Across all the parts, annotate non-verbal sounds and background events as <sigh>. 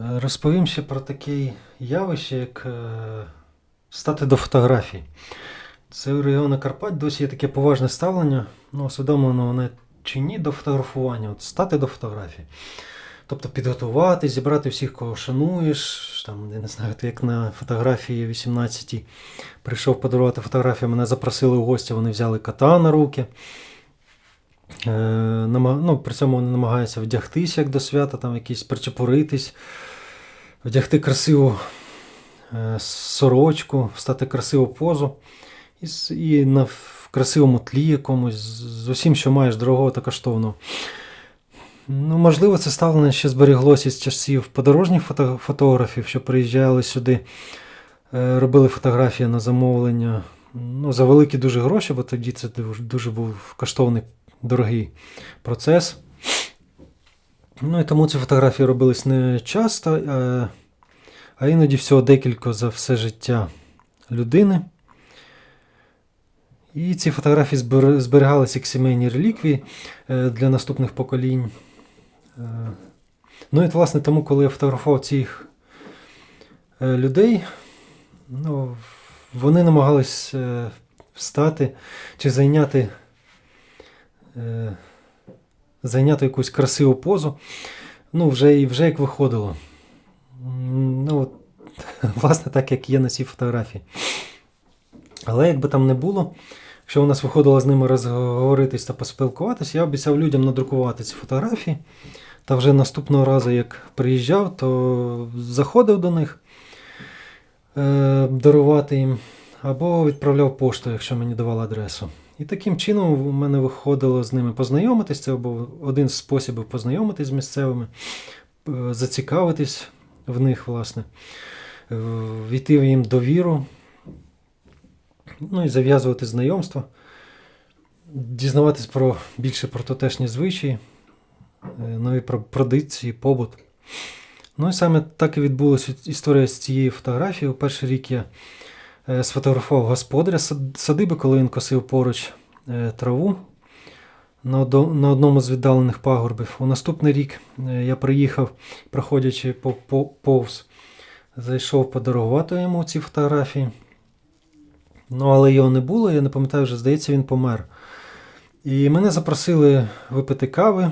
Е, Розповім ще про таке явище, як е, стати до фотографій. Це у регіону Карпат досі є таке поважне ставлення, ну, усвідомлено воно чи ні, до фотографування, от стати до фотографій. Тобто підготувати, зібрати всіх, кого шануєш. Там, я не знаю, як на фотографії 18-й прийшов подарувати фотографію, мене запросили в гості, вони взяли кота на руки. Е, ну, при цьому вони намагаються вдягтися як до свята, там якісь причепуритись, вдягти красиву е, сорочку, встати красиву позу. І, і на красивому тлі якомусь, з усім, що маєш дорогого та коштовного. Ну, можливо, це ставлення ще зберіглося з часів подорожніх фото- фотографів, що приїжджали сюди, е, робили фотографії на замовлення. Ну, за великі дуже гроші, бо тоді це дуже був коштовний, дорогий процес. Ну і тому ці фотографії робились не часто, а іноді всього декілька за все життя людини. І ці фотографії зберігалися як сімейні реліквії е, для наступних поколінь. Е, Ну і власне, тому, коли я фотографував цих е, людей, ну, вони намагались встати чи зайняти, зайняти якусь красиву позу. Ну, вже, вже як виходило. Ну, от, <laughs> власне, так, як є на цій фотографії. Але як би там не було, якщо у нас виходило з ними розговоритись та поспілкуватися, я обіцяв людям надрукувати ці фотографії. Та вже наступного разу, як приїжджав, то заходив до них е, дарувати їм, або відправляв пошту, якщо мені давали адресу. І таким чином у мене виходило з ними познайомитись. Це був один з способів познайомитись з місцевими, е, зацікавитись в них, власне, е, війти в їм довіру, ну і зав'язувати знайомство, дізнаватись про більше про тутешні звичаї, е, нові про традиції, побут. Ну і саме так і відбулася історія з цією фотографією. У перший рік я сфотографував господаря сад- садиби, коли він косив поруч е, траву на одному з віддалених пагорбів. У наступний рік е, я приїхав, проходячи по- по- повз, зайшов подарувати йому ці фотографії. Ну, але його не було, я не пам'ятаю вже, здається, він помер. І мене запросили випити кави,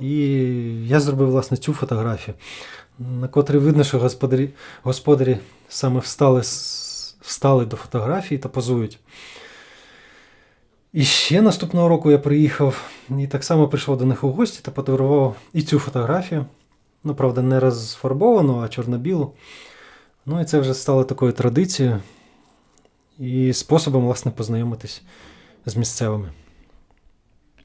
і я зробив, власне, цю фотографію, на котрій видно, що господарі, господарі саме встали, встали до фотографії та позують. І ще наступного року я приїхав і так само прийшов до них у гості та подарував і цю фотографію. Ну, правда, не розфарбовану, а чорно-білу. Ну і це вже стало такою традицією і способом, власне, познайомитись з місцевими.